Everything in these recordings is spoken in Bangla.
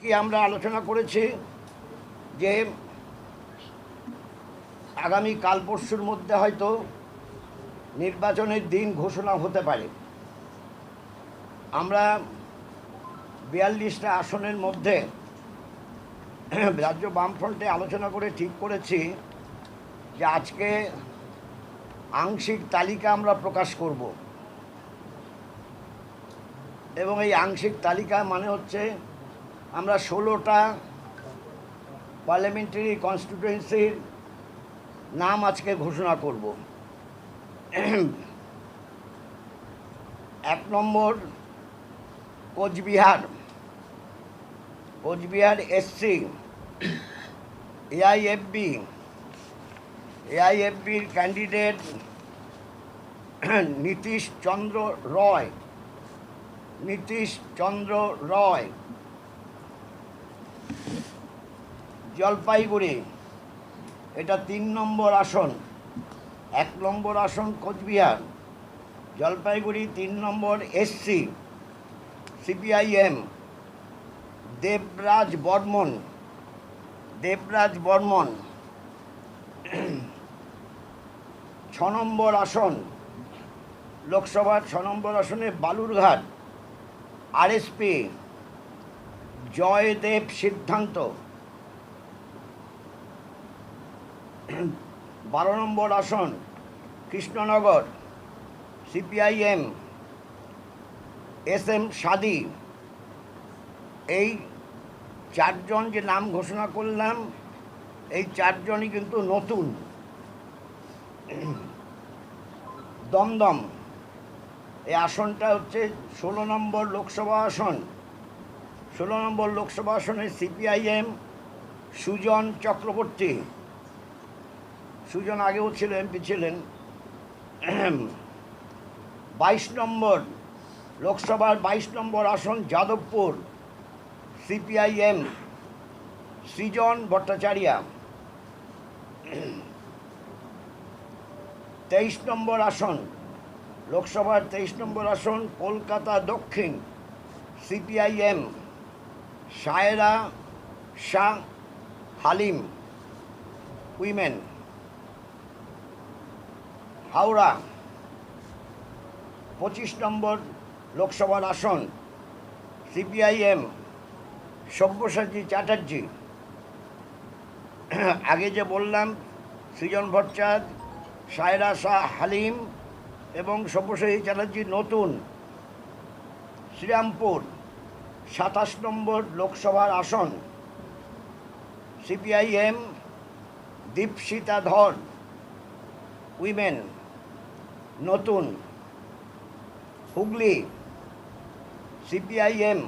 কি আমরা আলোচনা করেছি যে আগামী কাল পরশুর মধ্যে হয়তো নির্বাচনের দিন ঘোষণা হতে পারে। আমরা বিয়াল্লিশটা আসনের মধ্যে রাজ্য বামফ্রন্টে আলোচনা করে ঠিক করেছি যে আজকে আংশিক তালিকা আমরা প্রকাশ করব। এবং এই আংশিক তালিকা মানে হচ্ছে আমরা ষোলোটা পার্লামেন্টারি কনস্টিটুয়েন্সির নাম আজকে ঘোষণা করব। এক নম্বর কোচবিহার। কোচবিহার এসসি, এআইএফবি, এআইএফবির ক্যান্ডিডেট নীতিশ চন্দ্র রয়। নীতিশ চন্দ্র রয়। জলপাইগুড়ি। এটা তিন নম্বর আসন। এক নম্বর আসন কোচবিহার। জলপাইগুড়ি তিন নম্বর এসসি, সিপিআইএম। দেবরাজ বর্মন। দেবরাজ বর্মন। ছ নম্বর আসন। লোকসভার ছ নম্বর আসনে বালুরঘাট। আরএসপি। জয়দেব সিদ্ধান্ত। বারো নম্বর আসন, Krishnanagar, CPIM, S M Sadi. এই চারজন যে নাম ঘোষণা করলাম, এই চারজনই কিন্তু নতুন। দমদম, এই আসনটা হচ্ছে ষোলো নম্বর লোকসভা আসন। ষোলো নম্বর লোকসভা আসনে সিপিআইএম সুজন চক্রবর্তী। সুজন আগেও ছিল, এমপি ছিলেন। বাইশ নম্বর লোকসভার বাইশ নম্বর আসন যাদবপুর, সিপিআইএম সৃজন ভট্টাচার্যা। তেইশ নম্বর আসন, লোকসভার তেইশ নম্বর আসন কলকাতা দক্ষিণ, সিপিআইএম। সায়রা শাহ হালিম উইমেন হাওড়া, পঁচিশ নম্বর লোকসভার আসন, সিপিআইএম, সব্যসাচী চ্যাটার্জি। আগে যে বললাম, সৃজন ভট্টাচার্য সায়রা শাহ হালিম এবং সব্যসাচী চ্যাটার্জি নতুন। শ্রীরামপুর। সাতাশ নম্বর লোকসভার আসন, সিপিআইএম দীপশিতা ধর, উইমেন, নতুন, হুগলি, সিপিআইএম,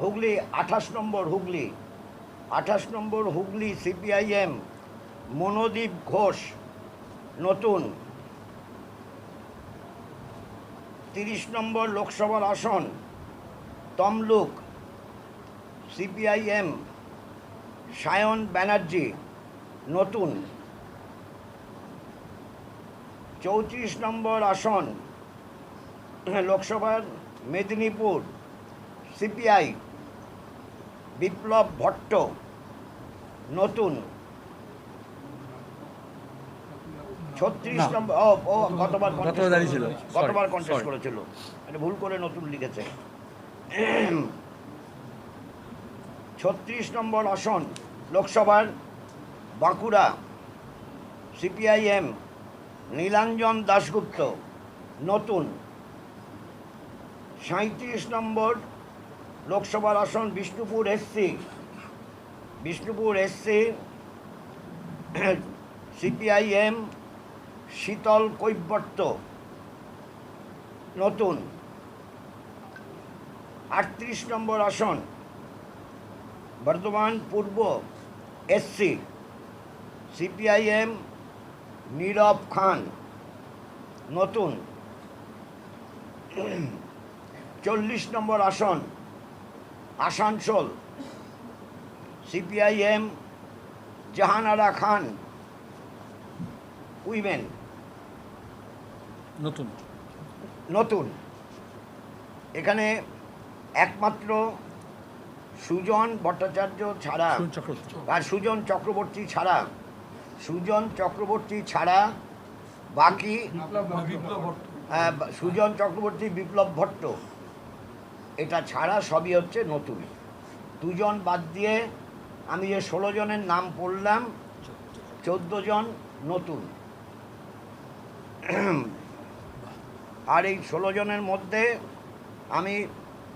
হুগলি, আঠাশ নম্বর হুগলি, আঠাশ নম্বর হুগলি, সিপিআইএম, মনোদীপ ঘোষ, নতুন, তিরিশ নম্বর লোকসভার আসন তমলুক সিপিআইএম সায়ন ব্যানার্জি নতুন। চৌত্রিশ নম্বর আসন লোকসভার মেদিনীপুর সিপিআই বিপ্লব ভট্ট নতুন। ছত্রিশ নম্বর ও ও গতবার গতবার কন্টেস্ট করেছিল। ভুল করে নতুন লিখেছে। ছত্রিশ নম্বর আসন লোকসভার বাঁকুড়া, সিপিআইএম, নীলাঞ্জন দাশগুপ্ত, নতুন। সাঁত্রিশ নম্বর লোকসভার আসন Bishnupur SC. Bishnupur SC, CPIM, Sheetal Kaibarta, নতুন। আটত্রিশ নম্বর আসন বর্ধমান পূর্ব এসসি সিপিআইএম নীরব খান নতুন। চল্লিশ নম্বর আসন আসানসোল সিপিআইএম জাহানারা খান উইমেন। নতুন। নতুন। এখানে একমাত্র সুজন ভট্টাচার্য ছাড়া আর সুজন চক্রবর্তী ছাড়া সুজন চক্রবর্তী ছাড়া বাকি হ্যাঁ, সুজন চক্রবর্তী বিপ্লব ভট্ট এটা ছাড়া সবই হচ্ছে নতুন। দুজন বাদ দিয়ে আমি যে ষোলো জনের নাম পড়লাম চোদ্দ জন নতুন। আর এই ষোলো জনের মধ্যে আমি